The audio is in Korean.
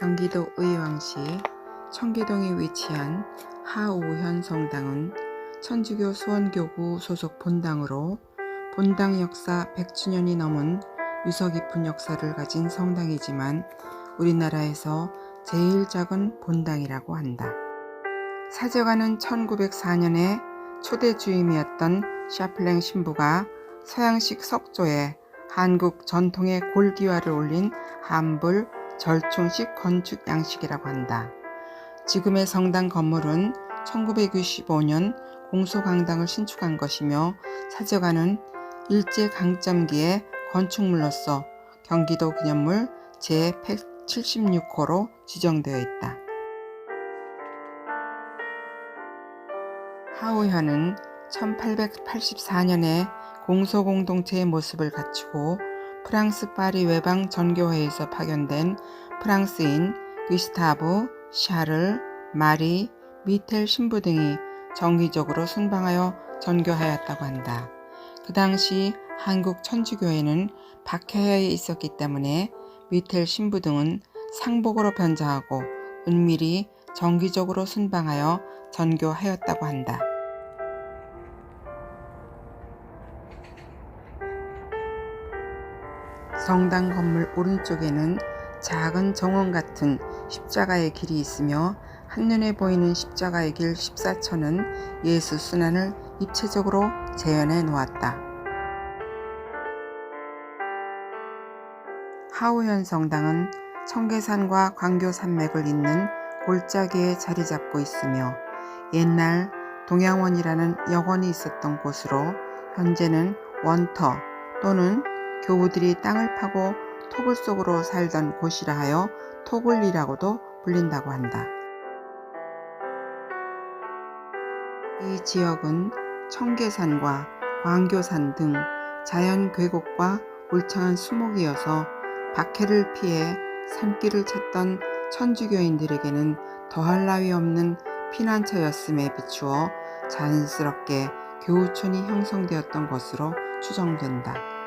경기도 의왕시 청계동에 위치한 하우현 성당은 천주교 수원교구 소속 본당으로 본당 역사 100주년이 넘은 유서 깊은 역사를 가진 성당이지만 우리나라에서 제일 작은 본당이라고 한다. 사제관은 1904년에 초대 주임이었던 샤플랭 신부가 서양식 석조에 한국 전통의 골기와를 올린 한불 절충식 건축 양식이라고 한다. 지금의 성당 건물은 1965년 공소강당을 신축한 것이며 사제관은 일제강점기의 건축물로서 경기도 기념물 제176호로 지정되어 있다. 하우현은 1884년에 공소공동체의 모습을 갖추고 프랑스 파리 외방 전교회에서 파견된 프랑스인 귀스타브, 샤를, 마리, 미텔 신부 등이 정기적으로 순방하여 전교하였다고 한다. 그 당시 한국 천주교회는 박해하에 있었기 때문에 미텔 신부 등은 상복으로 변장하고 은밀히 정기적으로 순방하여 전교하였다고 한다. 성당 건물 오른쪽에는 작은 정원 같은 십자가의 길이 있으며 한눈에 보이는 십자가의 길 14천은 예수 순환을 입체적으로 재현해 놓았다. 하우현 성당은 청계산과 광교 산맥을 잇는 골짜기에 자리 잡고 있으며 옛날 동양원이라는 여관이 있었던 곳으로 현재는 원터 또는 교우들이 땅을 파고 토굴 속으로 살던 곳이라 하여 토굴리라고도 불린다고 한다. 이 지역은 청계산과 광교산 등 자연 궤곡과 울창한 수목이어서 박해를 피해 산길을 찾던 천주교인들에게는 더할 나위 없는 피난처였음에 비추어 자연스럽게 교우촌이 형성되었던 것으로 추정된다.